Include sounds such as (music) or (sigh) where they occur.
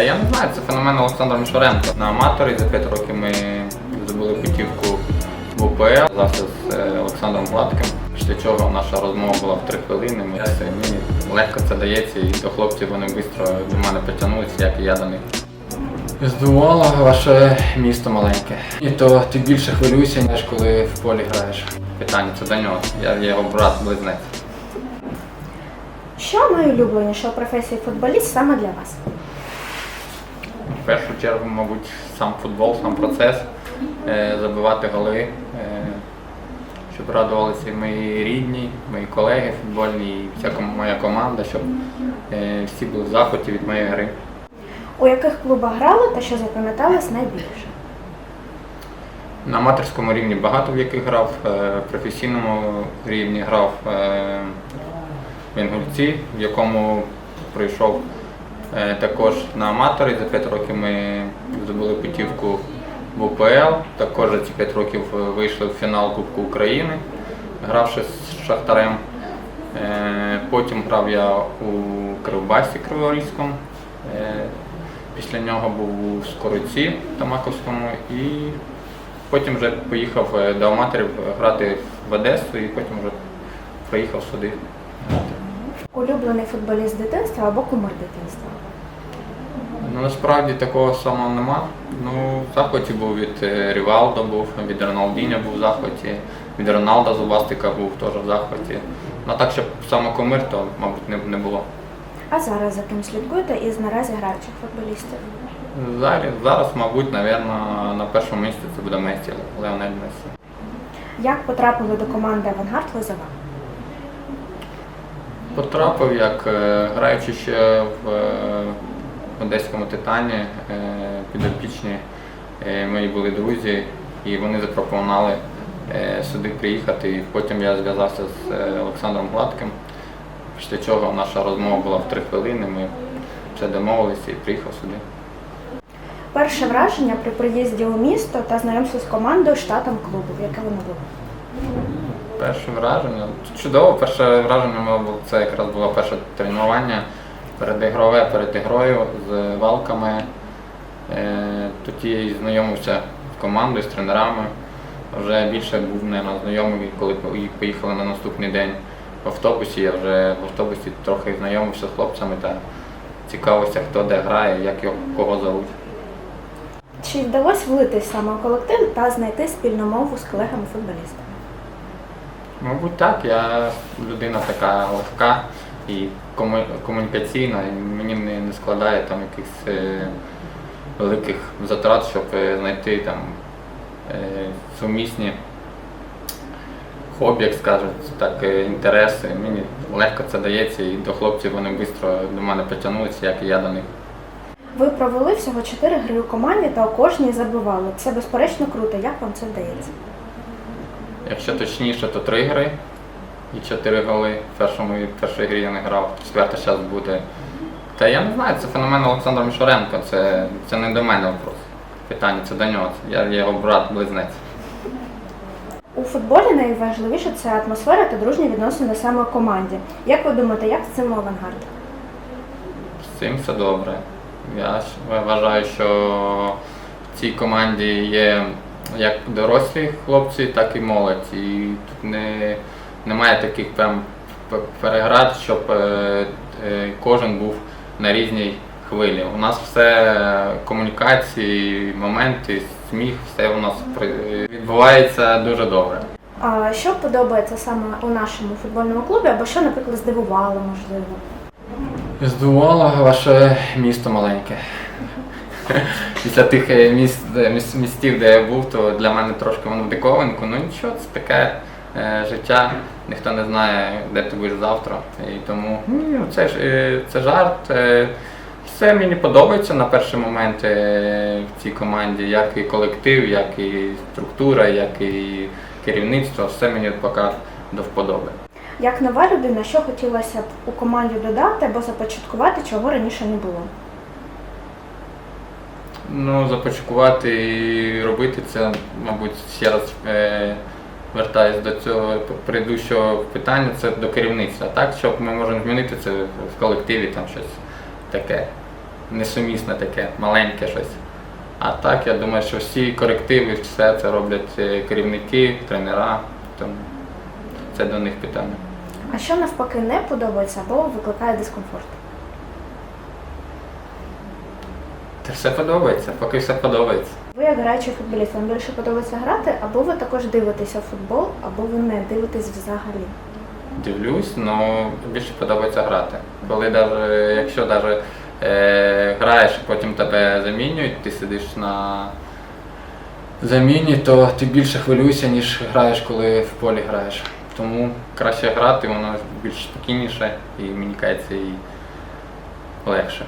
Та я не знаю, це феномен Олександра Мішаренко. На аматорі за 5 років ми здобули путівку в УПЛ завжди з е, Олександром Гладким. Після чого наша розмова була в 3 хвилини. Мені легко це дається, і до хлопців вони швидко до мене потягнулися, як і я до них. Здивувало ваше місто маленьке. І то ти більше хвилюєшся, ніж коли в полі граєш. Питання це до нього. Я його брат-близнець. Що найулюбленіше у професії футболіст саме для вас? В першу чергу, мабуть, сам футбол, сам процес, е, забивати голи, е, щоб радувалися і мої рідні, мої колеги футбольні, і вся моя команда, щоб е, всі були в захваті від моєї гри. У яких клубах грали та що запам'яталось найбільше? На аматорському рівні багато в яких грав, в професійному рівні грав в Інгульці, в якому прийшов також на аматорі. За 5 років ми здобули путівку в УПЛ. Також за ці 5 років е, вийшли в фінал Кубку України, гравши з Шахтарем. Е, Потім грав я у Кривбасі Криворізькому. Е, Після нього був у Скориці Тамаковському і потім вже поїхав е, до аматорів грати в Одесу і потім вже приїхав сюди. Улюблений футболіст дитинства або кумир дитинства? Ну, насправді такого самого нема. Ну, в захваті був від е, Рівалдо, був, від Роналдіня був в захваті, від Роналда Зубастика був теж в захваті. Ну так, щоб саме кумир, то, мабуть, не, не було. А зараз за ким слідкуєте із наразі граючих футболістів? Зараз, зараз мабуть, напевно, на першому місці це буде Месі, Леонель Месі. Як потрапили до команди Авангард Лозова? Потрапив як е, граючи ще в е, одеському титані, е, підопічні мої були друзі, і вони запропонували сюди приїхати. І потім я зв'язався з Олександром Гладким, після чого наша розмова була в три хвилини. Ми все домовилися і приїхав сюди. Перше враження при приїзді у місто та знайомство з командою, штатом клубу. Яке воно було? Перше враження. Чудово, перше враження було це якраз було перше тренування передігрове перед ігрою з валками. Е, Тоді знайомився з командою, з тренерами. Вже більше був не знайомий, коли поїхали на наступний день в автобусі. Я вже в автобусі трохи знайомився з хлопцями та цікавився, хто де грає, як його кого зовуть. Чи вдалося влитись саме у колектив та знайти спільну мову з колегами-футболістами? Мабуть, так. Я людина така легка і кому- комунікаційна, і мені не, не складає там якихось е, великих затрат, щоб е, знайти там е, сумісні хобі, як скажуть, так, е, інтереси. Мені легко це дається, і до хлопців вони швидко до мене потягнулися, як і я до них. Ви провели всього чотири гри у команді та у кожній забивали. Це безперечно круто. Як вам це вдається? Якщо точніше, то три гри і чотири голи. В першому і в першій грі я не грав, четверта зараз буде. Та я не знаю, це феномен Олександра Мішаренко, це, це не до мене вопрос. Питання, це до нього. Я його брат-близнець. У футболі найважливіше це атмосфера та дружні відносини саме команді. Як ви думаєте, як з цим у авангарді? З цим все добре. Я вважаю, що в цій команді є як дорослі хлопці, так і молодь. І тут не, немає таких прям переград, щоб е, е, кожен був на різній хвилі. У нас все комунікації, моменти, сміх, все у нас відбувається дуже добре. А що подобається саме у нашому футбольному клубі, або що, наприклад, здивувало, можливо? Здивувало ваше місто маленьке. (laughs) Після тих е, міст, де- містів, де я був, то для мене трошки воно диковинку. Ну нічого, це таке е, життя. Ніхто не знає, де ти будеш завтра. І тому ні, це ж е, це жарт. Е, все мені подобається на перший момент е, в цій команді, як і колектив, як і структура, як і керівництво. Все мені поки до вподоби. Як нова людина, що хотілося б у команді додати або започаткувати, чого раніше не було? Ну, започаткувати і робити це, мабуть, ще раз е, вертаюсь до цього предыдущого питання, це до керівництва. Так, щоб ми можемо змінити це в колективі, там щось таке. несумісне таке, маленьке щось. А так, я думаю, що всі корективи, все це роблять е, керівники, тренера, тому це до них питання. А що навпаки не подобається або викликає дискомфорт? Та все подобається, поки все подобається. Ви як граючий футболіст, вам більше подобається грати, або ви також дивитеся футбол, або ви не дивитесь взагалі. Дивлюсь, але більше подобається грати. Коли даже, якщо даже, е, граєш, потім тебе замінюють, ти сидиш на заміні, то ти більше хвилюєшся, ніж граєш, коли в полі граєш. Тому краще грати, воно більш спокійніше і мені кажеться і легше.